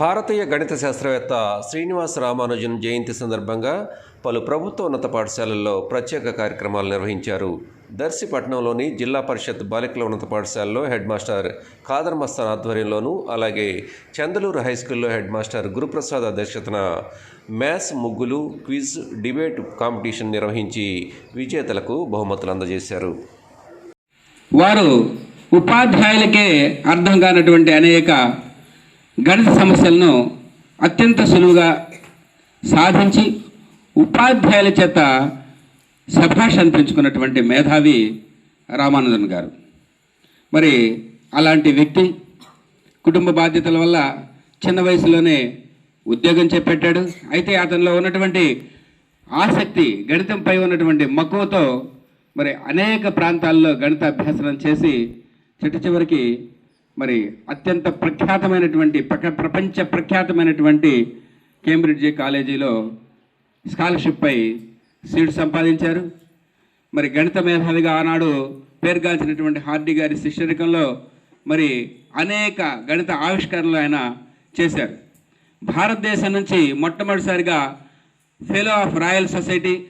భారతీయ గణిత శాస్త్రవేత్త శ్రీనివాస రామానుజన్ జయంతి సందర్భంగా పలు ప్రభుత్వ ఉన్నత పాఠశాలల్లో ప్రత్యేక కార్యక్రమాలు నిర్వహించారు. దర్శిపట్నంలోని జిల్లా పరిషత్ బాలికల ఉన్నత పాఠశాలలో హెడ్ మాస్టర్ ఖాదర్ మస్తాన్ ఆధ్వర్యంలోనూ అలాగే చందలూరు హై స్కూల్లో హెడ్ మాస్టర్ గురుప్రసాద్ అధ్యక్షతన మ్యాథ్స్ ముగ్గులు క్విజ్ డిబేట్ కాంపిటీషన్ నిర్వహించి విజేతలకు బహుమతులు అందజేశారు. వారు ఉపాధ్యాయులకే అర్థం కానటువంటి అనేక గణిత సమస్యలను అత్యంత సులువుగా సాధించి ఉపాధ్యాయుల చేత శభాష్ అనిపించుకున్నటువంటి మేధావి రామానందన్ గారు. మరి అలాంటి వ్యక్తి కుటుంబ బాధ్యతల వల్ల చిన్న వయసులోనే ఉద్యోగం చేపట్టాడు. అయితే అతనిలో ఉన్నటువంటి ఆసక్తి గణితంపై ఉన్నటువంటి మక్కువతో మరి అనేక ప్రాంతాల్లో గణిత అభ్యాసనం చేసి చిట్ట చివరికి మరి అత్యంత ప్రఖ్యాతమైనటువంటి ప్రక ప్రపంచ ప్రఖ్యాతమైనటువంటి కేంబ్రిడ్జ్ కాలేజీలో స్కాలర్షిప్పై సీట్ సంపాదించారు. మరి గణిత మేధావిగా ఆనాడు పేరుగాల్చినటువంటి హార్డీ గారి శిష్యరికంలో మరి అనేక గణిత ఆవిష్కరణలు ఆయన చేశారు. భారతదేశం నుంచి మొట్టమొదటిసారిగా ఫెలో ఆఫ్ రాయల్ సొసైటీ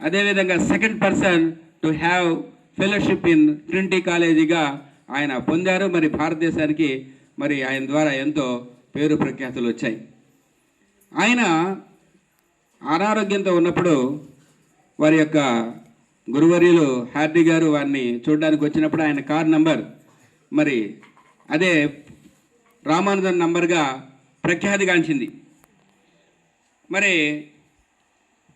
అదేవిధంగా second person to have fellowship in Trinity కాలేజీగా ఆయన పొందారు మరి భారతదేశానికి మరి ఆయన ద్వారా ఎంతో పేరు ప్రఖ్యాతులు వచ్చాయి. ఆయన అనారోగ్యంతో ఉన్నప్పుడు వారి యొక్క గురువర్యులు హార్డీ గారు వారిని చూడడానికి వచ్చినప్పుడు ఆయన కార్ నంబర్ మరి అదే రామానుజన్ నంబర్గా ప్రఖ్యాతిగాంచింది మరి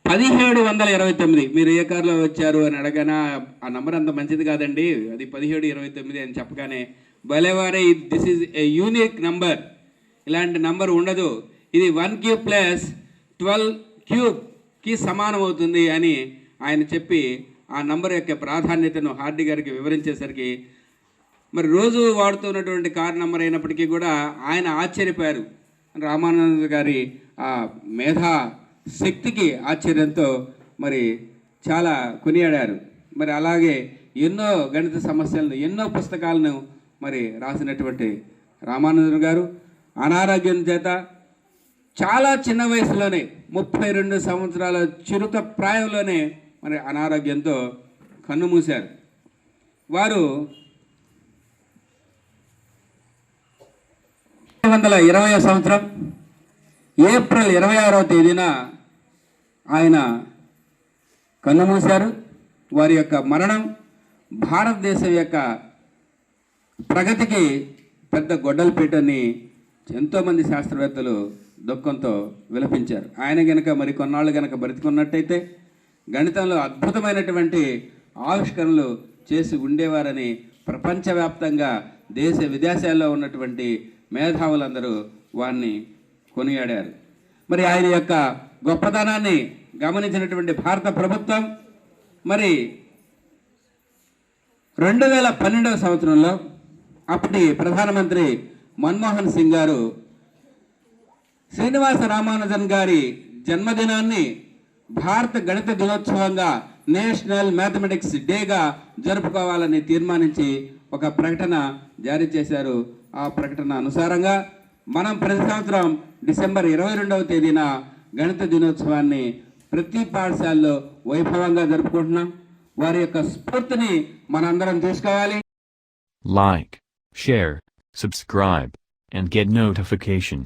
పదిహేడు వందల ఇరవై తొమ్మిది. మీరు ఏ కారులో వచ్చారు అని అడగనా? ఆ నంబర్ అంత మంచిది కాదండి. అది పదిహేడు ఇరవై తొమ్మిది అని చెప్పగానే భలేవారే this is a unique number ఇలాంటి నంబర్ ఉండదు. ఇది వన్ క్యూబ్ ప్లస్ ట్వెల్వ్ క్యూబ్కి సమానం అవుతుంది అని ఆయన చెప్పి ఆ నంబర్ యొక్క ప్రాధాన్యతను హార్డీ గారికి వివరించేసరికి మరి రోజు వాడుతున్నటువంటి కార్ నంబర్ అయినప్పటికీ కూడా ఆయన ఆశ్చర్యపోయారు. రామానంద గారి ఆ మేధా శక్తికి ఆశ్చర్యంతో మరి చాలా కొనియాడారు. మరి అలాగే ఎన్నో గణిత సమస్యలను ఎన్నో పుస్తకాలను మరి రాసినటువంటి రామానందరు గారు. అనారోగ్యం చేత చాలా చిన్న వయసులోనే ముప్పై రెండు సంవత్సరాల చిరుత ప్రాయంలోనే మరి అనారోగ్యంతో కన్నుమూశారు వారు వందల ఇరవై సంవత్సరం ఏప్రిల్ ఇరవై ఆరవ తేదీన ఆయన కన్నుమూశారు. వారి యొక్క మరణం భారతదేశం యొక్క ప్రగతికి పెద్ద గొడ్డలపీటని ఎంతోమంది శాస్త్రవేత్తలు దుఃఖంతో విలపించారు. ఆయన గనక మరి కొన్నాళ్ళు గనక బ్రతికున్నట్టయితే గణితంలో అద్భుతమైనటువంటి ఆవిష్కరణలు చేసి ఉండేవారని ప్రపంచవ్యాప్తంగా దేశ విదేశాల్లో ఉన్నటువంటి మేధావులందరూ వారిని కొనియాడారు. మరి ఆయన యొక్క గొప్పతనాన్ని గమనించినటువంటి భారత ప్రభుత్వం మరి రెండు వేల పన్నెండవ సంవత్సరంలో అప్పటి ప్రధానమంత్రి మన్మోహన్ సింగ్ గారు శ్రీనివాస రామానుజన్ గారి జన్మదినాన్ని భారత గణిత దినోత్సవంగా నేషనల్ మ్యాథమెటిక్స్ డేగా జరుపుకోవాలని తీర్మానించి ఒక ప్రకటన జారీ చేశారు. ఆ ప్రకటన అనుసారంగా మనం ప్రతి సంవత్సరం డిసెంబర్ ఇరవై రెండవ తేదీన గణిత దినోత్సవాన్ని ప్రతి పాఠశాలలో వైభవంగా జరుపుకుంటున్నాం. వారి యొక్క స్ఫూర్తిని మనందరం తీసుకోవాలి like share subscribe and get notification